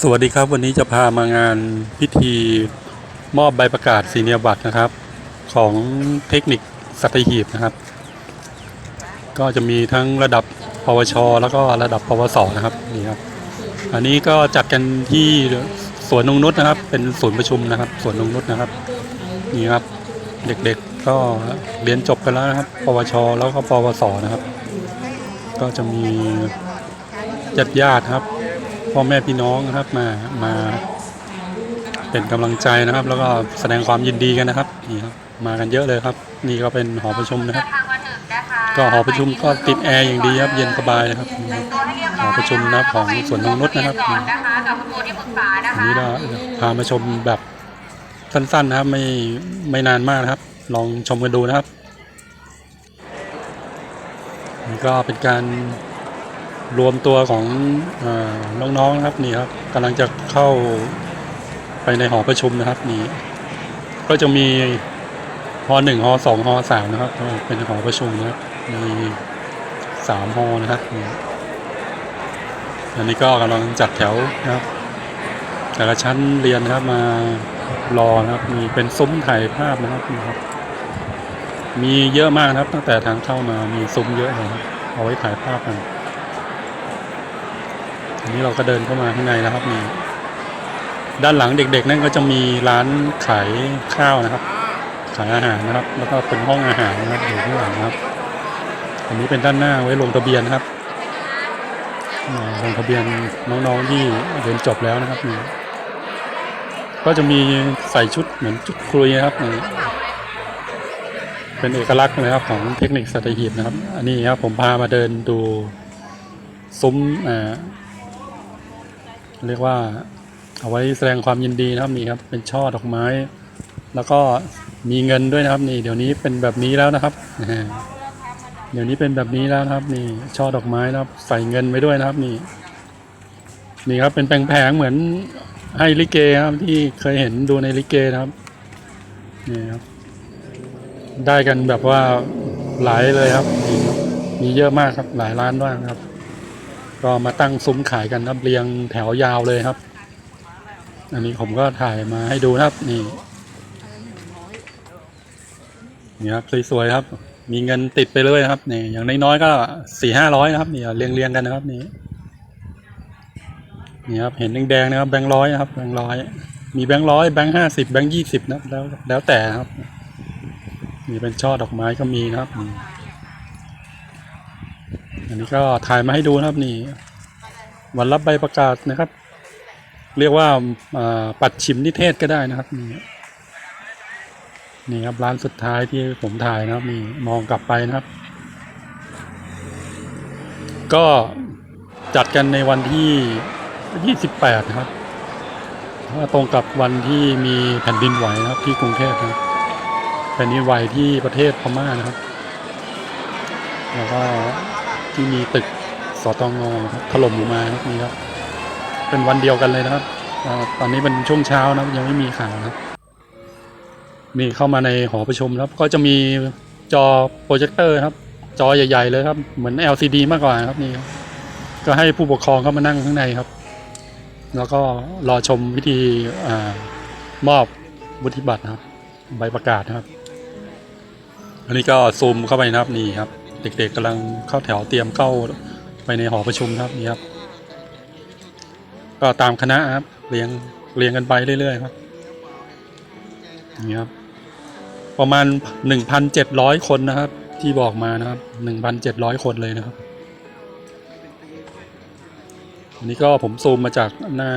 สวัสดีครับ วันนี้จะพามางานพิธีมอบใบประกาศสีเนียบัตรนะครับ ของเทคนิคสัตหีบนะครับ ก็จะมีทั้งระดับปวช แล้วก็ระดับปวสนะครับนี่ครับ อันนี้ก็จัดกันที่สวนนงนุษนะครับ เป็นศูนย์ประชุมนะครับสวนนงนุษนะครับนี่ครับเด็กๆก็เรียนจบกันแล้วนะครับ ปวช แล้วก็ปวสนะครับ ก็จะมีญาติญาติครับ พ่อแม่พี่น้องนะครับมามาเป็นกำลังใจนะครับ แล้วก็แสดงความยินดีกันนะครับนี่ครับมากันเยอะเลยครับ นี่ก็เป็นหอประชุมนะครับ ก็หอประชุมก็ติดแอร์อย่างดีครับเย็นสบายนะครับหอประชุมนะครับของสวนนงนุษนะครับนี่นะอันคะนี้เราพามาชมแบบสั้นๆนะครับไม่ไม่นานมากนะครับ ลองชมกันดูนะครับนี่ก็เป็นการ รวมตัวของอน้องๆนะครับนี่ครับกำลังจะเข้าไปในหอประชุมนะครับนี่ก็จะมีหอหนึ่งหอสองหอสามนะครับ เป็นหอประชุมนะครับมีสามหอนะครับนี่อันนี้ก็กำลังจัดแถวนะครับแต่ละชั้นเรียนนะครับมารอนะครับมีเป็นซุ้มถ่ายภาพนะครับนี่ครับ มีเยอะมากนะครับ ตั้งแต่ทางเข้ามามีซุ้มเยอะเลยครับเอาไว้ถ่ายภาพกัน อันนี้เราก็เดินเข้ามาข้างในนะครับมีด้านหลังเด็กๆ นั่นก็จะมีร้านขายข้าวนะครับ ขายอาหารนะครับ แล้วก็เป็นห้องอาหารนะครับอยู่ข้างหลังนะครับ อันนี้เป็นด้านหน้าไว้ลงทะเบียนนะครับลงทะเบียนน้องๆที่เรียนจบแล้วนะครับนี่ก็จะมีใส่ชุดเหมือนชุดครุยนะครับนี่เป็นเอกลักษณ์เลยครับของเทคนิคสัตหีบนะครับ อันนี้ครับผมพามาเดินดูซุ้มอ่า เรียกว่าเอาไว้แสดงความยินดีนะครับนี่ครับเป็นช่อดอกไม้ แล้วก็มีเงินด้วยนะครับนี่เดี๋ยวนี้เป็นแบบนี้แล้วนะครับเดี๋ยวนี้เป็นแบบนี้แล้วนะครับนี่ช่อดอกไม้นะครับ ใส่เงินไว้ด้วยนะครับนี่นี่ครับเป็นแผงๆเหมือนให้ลิเกครับที่เคยเห็นดูในลิเกนะครับนี่ครับได้กันแบบว่าหลายเลยครับ มีเยอะมากครับหลายร้านด้วยครับ ก็มาตั้งซุ้มขายกันครับเรียงแถวยาวเลยครับ อันนี้ผมก็ถ่ายมาให้ดูนะครับนี่นี่ครับสวยๆครับ มีเงินติดไปเลยครับนี่อย่างน้อยๆก็สี่ห้าร้อยนะครับนี่เรียงเรียงๆกันนะครับนี่นี่ครับเห็นแดงๆนะครับแบงค์ร้อยนะครับแบงค์ร้อยมีแบงค์ร้อยแบงค์ห้าสิบแบงค์ยี่สิบนะแล้วแล้วแต่ครับนี่เป็นช่อดอกไม้ก็มีนะครับ อันนี้ก็ถ่ายมาให้ดูนะครับนี่ วันรับใบประกาศนะครับ เรียกว่าปัดชิมนิเทศก็ได้นะครับนี่นี่ครับร้านสุดท้ายที่ผมถ่ายนะครับนี่มองกลับไปนะครับ ก็จัดกันในวันที่ 28 นะครับตรงกับวันที่มีแผ่นดินไหวนะครับ ที่กรุงเทพนะแผ่นดินไหวที่ประเทศพม่านะครับ แล้วก็ ที่มีตึกสตงครับถล่มลงมาครับนี่ครับ เป็นวันเดียวกันเลยนะครับตอนนี้เป็นช่วงเช้านะครับยังไม่มีข่าวนะครับนี่เข้ามาในหอประชุมครับ ก็จะมีจอโปรเจคเตอร์ครับ จอใหญ่ๆเลยครับ เหมือน LCD มากกว่าครับนี่ครับก็ให้ผู้ปกครองเข้ามานั่งข้างในครับ แล้วก็รอชมพิธีอมอบวุฒิบัตรนะครับ ใบประกาศนะครับ อันนี้ก็ซูมเข้าไปนะครับนี่ครับ เด็กๆกำลังเข้าแถวเตรียมเข้าไปในหอประชุมครับนี่ครับ ก็ตามคณะครับเรียงเรียงกันไปเรื่อยๆครับนี่ครับ ประมาณหนึ่งพันเจ็ดร้อยคนนะครับ ที่บอกมานะครับหนึ่งพันเจ็ดร้อยคนเลยนะครับอันนี้ก็ผมซูมมาจากหน้า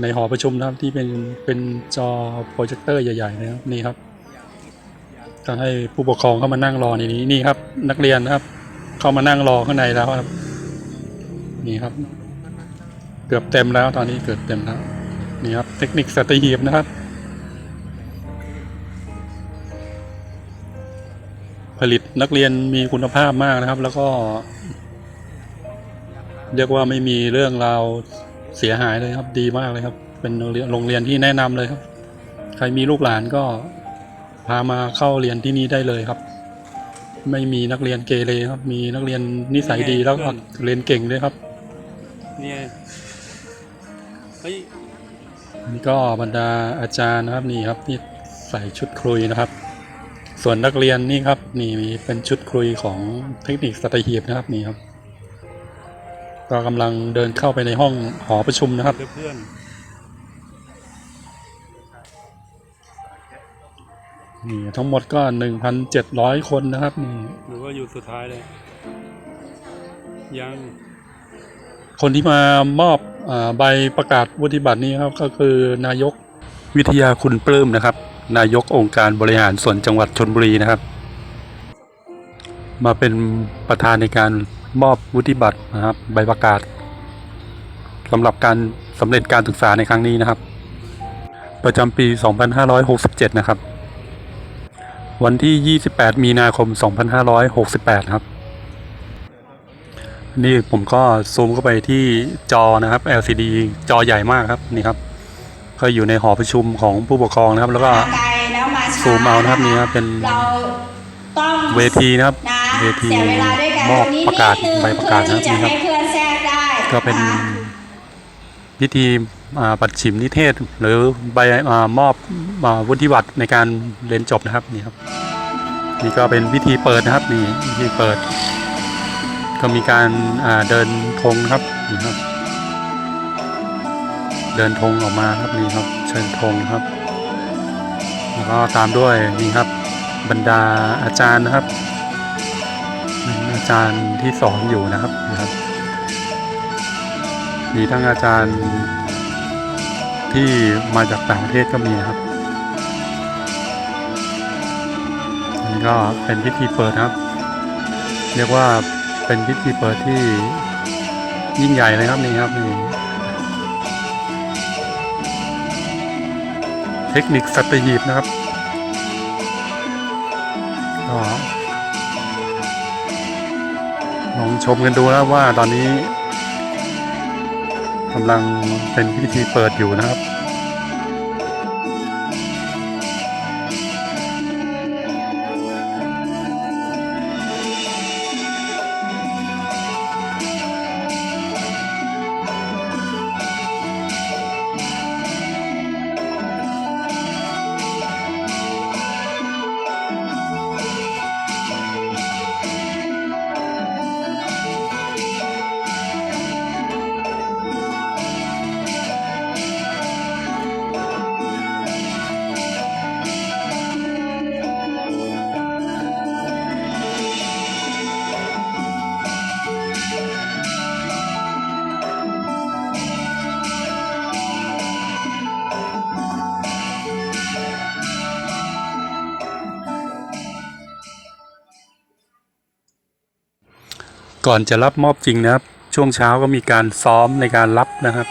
ในหอประชุมนะครับที่เป็นเป็นจอโปรเจคเตอร์ใหญ่ๆนะครับนี่ครับ ก็ให้ผู้ปกครองเข้ามานั่งรอในนี้นี่ครับ นักเรียนนะครับ เข้ามานั่งรอข้างในแล้วครับ นี่ครับ เกือบเต็มแล้วตอนนี้เกือบเต็มแล้วนี่ครับ เทคนิคสตหีบนะครับ ผลิตนักเรียนมีคุณภาพมากนะครับ แล้วก็ เรียกว่าไม่มีเรื่องราวเสียหายเลยครับ ดีมากเลยครับ เป็นโรงเรียนโรงเรียนที่แนะนำเลยครับ ใครมีลูกหลานก็ พามาเข้าเรียนที่นี่ได้เลยครับ ไม่มีนักเรียนเกเรครับ มีนักเรียนนิสัยดีแล้วก็เรียนเก่งด้วยครับเนี่ยเฮ้ยนี่ก็บรรดาอาจารย์นะครับนี่ครับนี่ใส่ชุดครุยนะครับ ส่วนนักเรียนนี่ครับ นี่มีเป็นชุดครุยของเทคนิคสัตหีบนะครับนี่ครับก็กำลังเดินเข้าไปในห้องหอประชุมนะครับเพื่อน นี่ทั้งหมดก็หนึ่งพันเจ็ดร้อยคนนะครับนี่หรือว่าอยู่สุดท้ายเลย ยัง คนที่มามอบอาใบประกาศวุฒิบัตรนี้ครับก็คือนายกวิทยาคุณปลื้มนะครับ นายกองค์การบริหารส่วนจังหวัดชนบุรีนะครับ มาเป็นประธานในการมอบวุฒิบัตรนะครับ ใบประกาศสำหรับการสำเร็จการศึกษาในครั้งนี้นะครับ ประจำปี 2567 นะครับ วันที่ 28 มีนาคม 2568 ครับ นี่ผมก็ซูมเข้าไปที่จอนะครับ LCD จอใหญ่มากครับนี่ครับ ก็อยู่ในหอประชุมของผู้ปกครองนะครับ แล้วก็ไกลแล้วมาช้าซูมเอานะครับนี่ครับเป็นเราต้องเวทีนะครับนะเวทีเสียเวลาด้วยกันมอบตงนี้ประกาศนิดนึงใบประกาศนะครับเพื่อนี่ครับที่จะให้เพื่อนแทรกได้ก็เป็นนะคะ พิธีปัดฉิมนิเทศ หรือใบอมอบวุฒิบัตรในการเรียนจบนะครับนี่ครับนี่ก็เป็นพิธีเปิดนะครับนี่พิธีเปิด ก็มีการาเดินธงครับนี่ครับ เดินธงออกมาครับนี่ครับ เชิญธงครับ แล้วก็ตามด้วยนี่ครับบรรดาอาจารย์นะครับ อาจารย์ที่สอนอยู่นะครับนี่ครับ มีทั้งอาจารย์ที่มาจากต่างประเทศก็มีครับอันนี้ก็เป็นพิธีเปิดครับ เรียกว่าเป็นพิธีเปิดที่ยิ่งใหญ่เลยครับนี่ครับนี่เทคนิคสัตหีบนะครับก็ลองชมกันดูนะว่าตอนนี้ กำลังเป็นพิธีเปิดอยู่นะครับ ก่อนจะรับมอบจริงนะครับ ช่วงเช้าก็มีการซ้อมในการรับนะครับ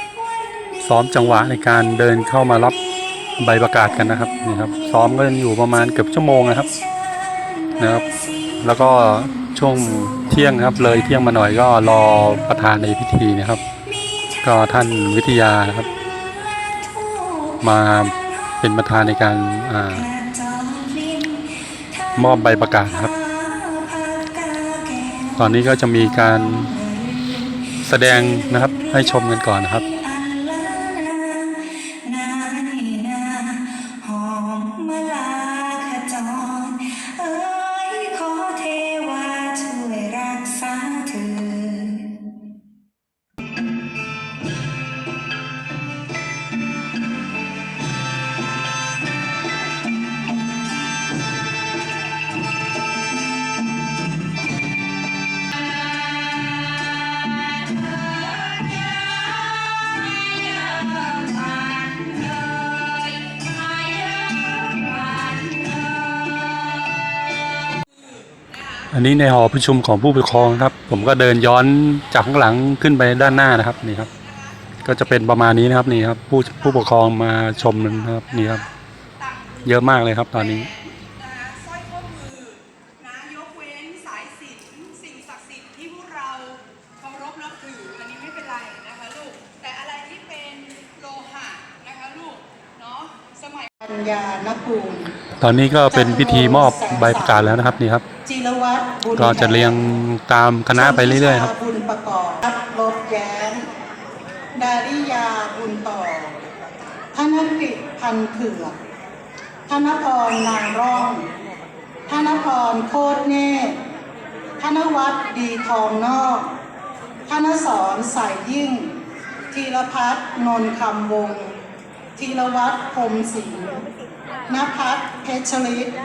ซ้อมจังหวะในการเดินเข้ามารับใบประกาศกันนะครับนี่ครับ ซ้อมก็อยู่ประมาณเกือบชั่วโมงนะครับนะครับ แล้วก็ช่วงเที่ยงครับ เลยเที่ยงมาหน่อยก็รอประธานในพิธีนะครับ ก็ท่านวิทยานะครับ มาเป็นประธานในการอามอบใบประกาศครับ ตอนนี้ก็จะมีการแสดงนะครับให้ชมกันก่อนนะครับ อันนี้ในหอประชุมของผู้ปกครองครับ ผมก็เดินย้อนจากข้างหลังขึ้นไปด้านหน้านะครับนี่ครับ ก็จะเป็นประมาณนี้นะครับนี่ครับ ผู้ผู้ปกครองมาชมนะครับนี่ครับ เยอะมากเลยครับตอนนี้นะคะสร้อยข้อมือนะยกเว้นสายสิญจนสิ่งศักดิ์สิทธิ์ที่พวกเราเคารพนับถืออันนี้ไม่เป็นไรนะคะลูกแต่อะไรที่เป็นโล ตอนนี้ก็เป็นพิธีมอบใบประกาศแล้วนะครับนี่ครับจิรวัตรก็จะเรียงตามคณะไปเรื่อยๆครับบุญประกอบรับลบแย้มดาริยาบุญต่อธนกฤษพันเผือกธนพรนางร่องธนพรโคตรเนตรธนวัฒน์ดีทองนอกธนสอนสายยิ่ง ธีรพัฒน์นนคำวงศ์ธีรวัฒน์พรหมศรี นภัทรเพชรฤทธิ์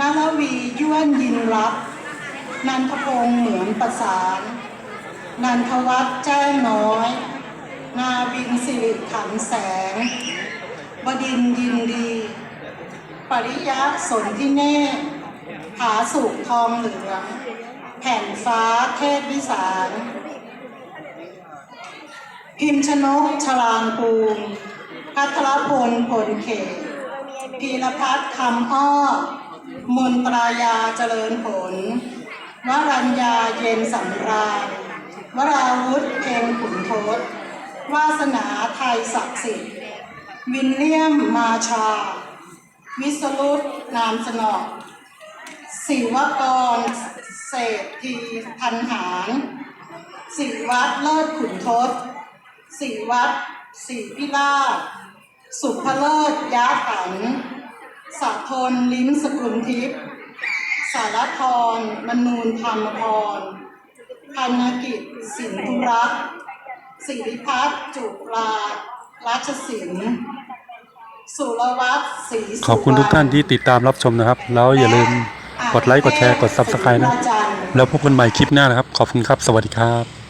นรวีย้วนยินรับ นันทพงษ์เหมือนประสาน นันทวัฒน์แจ้งน้อย นาวินสิริขันแสง บดินยินดี ปริยะสนที่เนตรผาสุกทองเหลือง แผ่นฟ้าเทพวิสารพิมชนกชลางปูมพัทรพลผลเขต พีรพัฒน์คำอ้อมนตรายาเจริญผล วรัญญาเย็นสำราญ วราวุธเพลงขุนทศวาสนาไทยศักดิ์สิทธิ์ วินเลียมมาชา วิสรุตนามสนอกศิวกรเศรษฐีพันหารศิวัตรเลิศขุนทศศิวัตรศรีพิราช สุภเลิศยาขันสัทนลิ้มสกุลทิพย์สารพรมนูนธรรมพรพันกิจสินธุรักษ์สิริพัฒน์จุฬาราชสินสุรวัตรศรีสุวรรณขอบคุณทุกท่านที่ติดตามรับชมนะครับ แล้วอย่าลืมกดไลค์กดแชร์กด Subscribe นะ แล้วพบกันใหม่คลิปหน้านะครับ ขอบคุณครับ สวัสดีครับ